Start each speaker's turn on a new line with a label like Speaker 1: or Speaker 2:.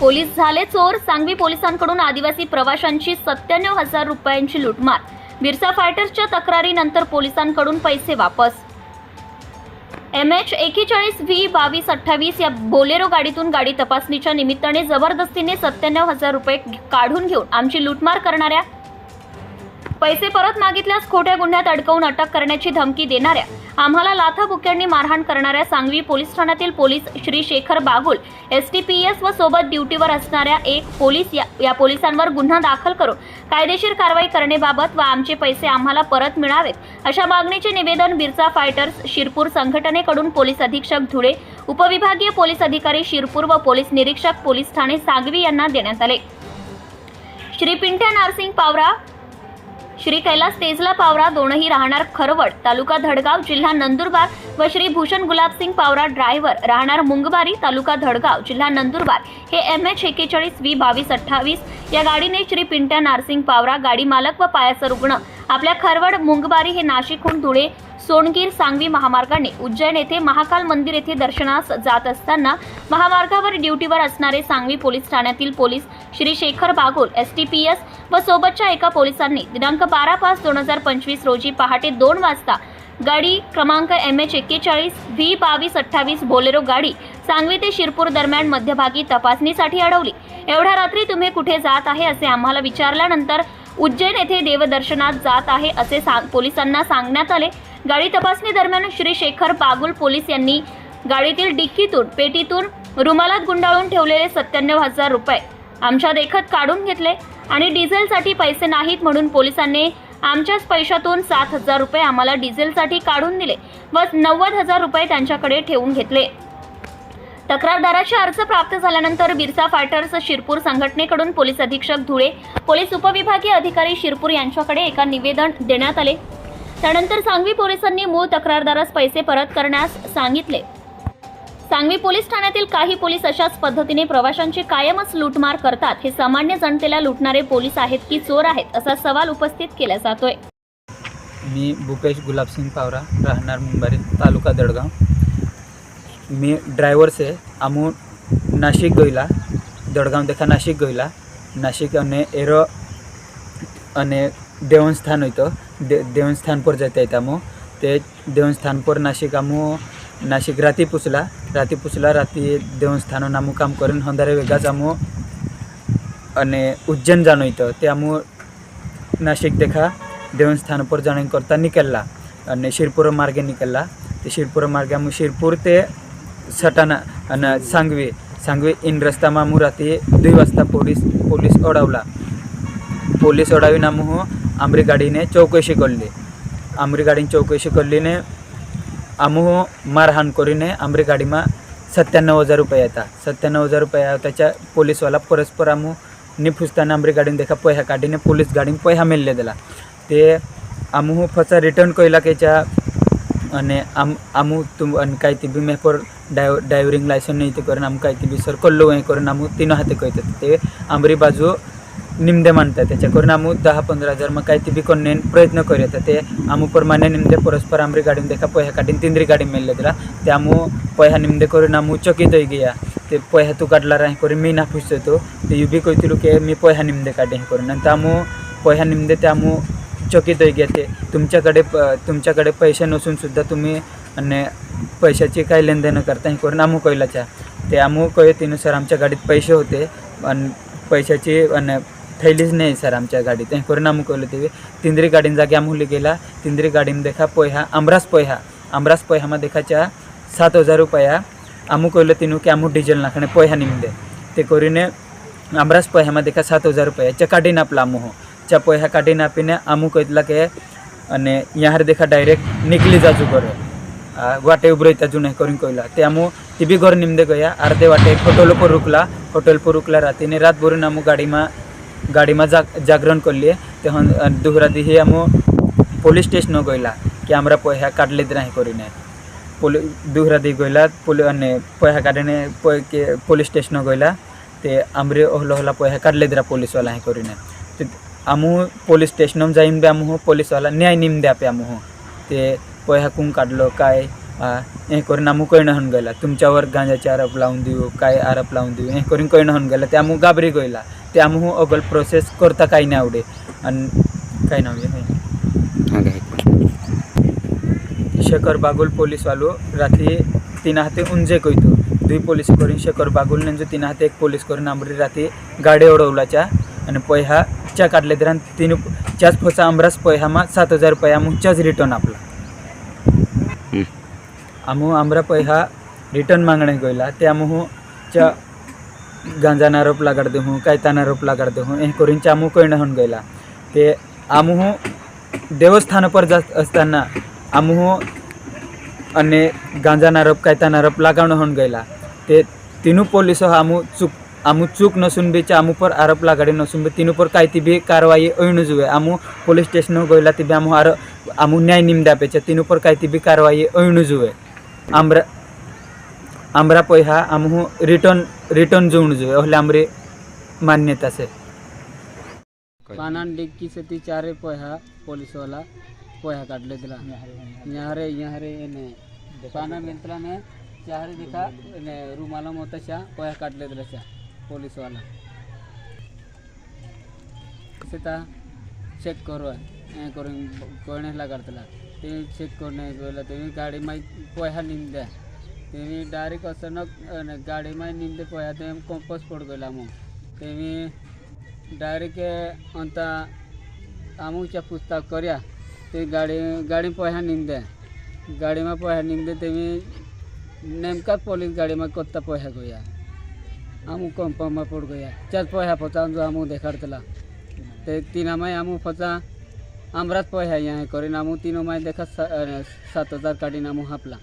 Speaker 1: Police झाले चोर. सांगवी पोलिसांकडून आदिवासी प्रवाशांची सत्त्याण्णव हजार रुपयांची लुटमार. बिरसा फायटर्सच्या तक्रारीनंतर पोलिसांकडून पैसे वापस. एम एच एकेचाळीस व्ही बावीस अठ्ठावीस या बोलेरो गाडीतून गाडी तपासणीच्या निमित्ताने जबरदस्तीने सत्त्याण्णव हजार रुपये काढून घेऊन आमची लुटमार करणाऱ्या पैसे परत मागितल्यास खोट्या गुन्ह्यात अडकवून अटक करण्याची धमकी देणाऱ्या आम्हाला लाथाबुक्यांनी मारहाण करणाऱ्या सांगवी पोलीस ठाण्यातील police Shri Shekhar Bagul S T P S व सोबत ड्युटीवर असणाऱ्या एक पोलीस या, या पोलिसांवर गुन्हा दाखल करून कायदेशीर कारवाई करण्याबाबत व आमचे पैसे आम्हाला परत मिळावेत अशा मागणीचे निवेदन बिरसा फायटर्स शिरपूर संघटनेकडून पोलीस अधीक्षक धुळे उपविभागीय पोलीस अधिकारी शिरपूर व पोलीस निरीक्षक पोलीस ठाणे सांगवी यांना देण्यात आले. श्री पिंट्या नारसिंग पावरा श्री कैलास तेजला पावरा दोनही राहणार खरवड तालुका धडगाव जिल्हा नंदुरबार व श्री भूषण गुलाबसिंग पावरा ड्रायव्हर राहणार मुंगबारी तालुका धडगाव जिल्हा नंदुरबार. हे एम एच एक्केचाळीस व्ही बावीस अठ्ठावीस. या गाडीने श्री पिंट्या नारसिंग पावरा गाडी मालक व पायाचा रुग्ण. आपल्या खरवड मुंगबारी हे नाशिकहून धुळे सोनगीर सांगवी महामार्गाने उज्जैन येथे महाकाल मंदिर येथे दर्शनास जात असताना महामार्गावर ड्युटीवर असणारे सांगवी पोलीस ठाण्यातील police Shri Shekhar Bagol S T P S व सोबतच्या एका पोलिसांनी दिनांक बारा पाच दोन हजार पंचवीस रोजी पहाटे दोन वाजता गाडी क्रमांक एम एच एक्केचाळीस व्ही बावीस अठ्ठावीस बोलेरो गाडी सांगवी ते शिरपूर दरम्यान मध्यभागी तपासणीसाठी अडवली. एवढ्या रात्री तुम्ही कुठे जात आहे असे आम्हाला विचारल्यानंतर उज्जैन येथे देवदर्शनात जात आहे असे सांग पोलिसांना सांगण्यात आले. गाडी तपासणी दरम्यान श्री शेखर बागुल पोलीस यांनी गाडीतील डिक्कीतून पेटीतून रुमालात गुंडाळून ठेवलेले सत्त्याण्णव हजार रुपये आमच्या देखत काढून घेतले आणि डिझेलसाठी पैसे नाहीत म्हणून पोलिसांनी आमच्याच पैशातून सात हजार रुपये आम्हाला डिझेलसाठी काढून दिले व नव्वद हजार रुपये त्यांच्याकडे ठेवून घेतले. तक्रारदाराचे अर्ज प्राप्त झाल्यानंतर बिरसा फायटर्स शिरपूर संघटनेकडून पोलीस अधीक्षक धुळे पोलीस उपविभागीय अधिकारी शिरपूर यांच्याकडे एका निवेदन देण्यात आले. त्यानंतर सांगवी पोलिसांनी मूळ तक्रारदारास पैसे परत करण्यास सांगितले सांगवी पोलीस ठाण्यातील काही पोलीस अशाच पद्धतीने प्रवाशांची कायमच लूटमार करतात हे सामान्य जनतेला लुटणारे पोलीस आहेत की चोर आहेत असा सवाल उपस्थित केला जातोय
Speaker 2: मी भूपेश गुलाबसिंग पावरा राहणार मुंबारी तालुका दडगाव मी ड्रायव्हर से आमू नाशिक गयला दडगाव देखा नाशिक गयला નાસિક અને એરો અને દેવન સ્થાન હોય તો दे देवस्थानपूर जाता येतं मग ते देवस्थानपूर नाशिक आमो नाशिक राती पुसला. राती पुसला राती देवस्थान आमू काम करून हंधारे वेगाच आमो आणि उज्जैन जाणो इथं. ते आमू नाशिक देखा देवस्थानपूर जाण करता निकलला आणि शिरपूर मार्गे निकलला. ते शिरपूर मार्गे आमू शिरपूर ते सटाना आणि सांगवी सांगवी इन रस्ता आमू राती दुई वाजता पोलीस पोलीस ओढावला. पोलीस ओढावी नामू आमरी गाडीने चौकशी करली. आमरी गाडीने चौकशी करलीने आमू मारहाण करीने आमरी गाडीमा सत्त्याण्णव हजार रुपये येतात. सत्त्याण्णव हजार रुपये त्याच्या पोलीसवाला परस्पर आमू निफुसताना आमरी गाडीने देखा पैसा काढीने पोलीस गाडीने पैसा मेल्ले दिला. ते आमू फक्त रिटर्न कैला त्याच्या अने आम आमू तुम आणि काय ती बी मेपर डाय ड्रायव्हिंग लायसन नाही ते करून आम काय ती बी सर कल्लो हे करून आमू तीन हाते कळतात. ते आमरी बाजू निमदे मानतात. त्याच्याकडून करून दहा पंधरा हजार. मग काय ती बी करणे प्रयत्न करूयात ते आम प्रमाणे निमदे परस्पर आमरी गाडीन देखा पोह्या काढीन तिंदरी गाडी मेळले दिला ते आम पैसा निमदे करून आम चकित होई गया. ते पोह्या तू काढला राही करून मी ना होतो ते. यू बी की मी पोह्या निमदे काढे हे करून. आणि आम पैसा निमदे ते आम चकित होई गया. ते तुमच्याकडे प तुमच्याकडे पैसे नसून सुद्धा तुम्ही आणि पैशाची काही लेनदेन करता हे करून आमू कैलाच्या ते आमू कळतीनुसार आमच्या गाडीत पैसे होते. आणि पैशाची आणि थैलीच नाही सर आमच्या गाडीत. हे करून आमू कळलं ते. तिंद्री गाडीन जागी आमुली गेला. तिंद्री गाडीन देखा पोह्या आमरास पोह्या. आमरास पैहामा देखाच्या सात हजार रुपया आमू कळलं तिनू की आमू डिझेल नाखणे पोह्या निमदे. ते करीने आमरास पैहामा देखा सात हजार रुपया. च्या काढीन आपला आमू हो च्या पोह्या काढीन आपीने आमू कहतला के અને यहाँ देखा डायरेक्ट निकली जाजू घर वाटे उभं त्या जुने करून कळला ते आमू ती बी घर निमदे गया. अर्धे वाटे होटल पर रुकला. होटल पर रुकला रातीने रात भरून आमू गाडीमा गाडीमा जाग जागरण करली ते हन दुहरा दिही आमू पोलीस स्टेशन गयला की आमरा पैसा काढले नाही करीने पोली दुहरा दी गयला पोली અને पैसा काढीने पै के पोलीस स्टेशन गयला ते आमरे ओहला ओहला पैसा काढले दिरा पोलीसवाला हे करीने ते आमू पोलीस स्टेशन जाईन बी आमू पोलीसवाला न्याय निम द्या पे आमू ते पैसा कुंग काढलं काय हें करून आमू कळना होऊन गेला तुमच्यावर गांजाचे आरोप लावून दिवू काय आरोप लावून दिवू हें करून कळना होऊन गेला ते आमू गाबरी गोयला ते आमू अगल प्रोसेस करता काय नाही आवडे. आणि काय नाव शेखर बागुल पुलिस वालो राती तीन हाते उंजे कयतो. दुई पुलिस करून शेखर बागुल नेंजो तीन हाते एक पुलिस करून. आमरी राती गाडे उडवलाच्या आणि पैहा च्या काढले तर तीन च्याच फोचा आमरास पैहा मा सात हजार रुपया आमू च्याच रिटर्न आपला. आमू आमरा पैहा रिटर्न मागणे गयला ते आमू च्या गांजान आरोप लागाड देऊ कायतान आरोप लागाड देऊ हें करून च्या आमू कळणं होऊन गयला ते आमू देवस्थान पर जात असताना आमू અને ગાંજાના આરોપ કાયતાના આરોપ લાગાવણો હોન ગયેલા તે तीनू પોલીસો આમુ ચૂક આમુ ચૂક નસુન બી આમુ પર આરોપ લાગાડી નસુન બી तीनू પર કાંઈથી બી કાર્યવાહી અયણું જોઈએ આમુ પોલીસ સ્ટેશન ગયેલા તી બી આમુ આરો આમુ ન્યાય નિમદા આપે છે तीनू પર કાંઈથી બી કાર્યવાહી અયણું જોઈએ આમરા આમરા પૈસા આમ હું રિટર્ન રિટર્ન જોવું જોઈએ એટલે આમરે માન્યતા છે
Speaker 3: પાનાન ડિક્કી છે તી ચારે પૈસા પોલીસવાલા પૈસા કાઢ લેતલા યહારે યહારે એને પાના મિલતલા ને ચારે દેખા એને રૂમાલા મોતા શા પૈસા કાઢ લેતલા શા પોલીસવાલા સીતા चेक करवा हे करून कोण लागतला ते चेक करून गेला तुम्ही गाडी माहीत पोहा लिहून द्या તેવી ડાયરેક્ટ અચાનક ગાડીમાં નીંદે પડ્યા તો એમ કોમ્પસ પડ ગયેલામાં તેવી ડાયરેક્ટ અંતા આમ ઊંચા પૂછતા કર્યા તે ગાડી ગાડી પહ્યા નીંદે ગાડીમાં પહ્યા નીંદે તેવી નેમકા પોલીસ ગાડીમાં કોત્તા પહ્યા ગયા આમ કંપામાં પડ ગયા ચાર પહ્યા પોતા આમ દેખાડતેલા તે તીનામાં આમ પચા આમરાત પહ્યા અહીંયા કરીને આમ તીનોમાં દેખા સાત હજાર કાઢીને આમ હાપલા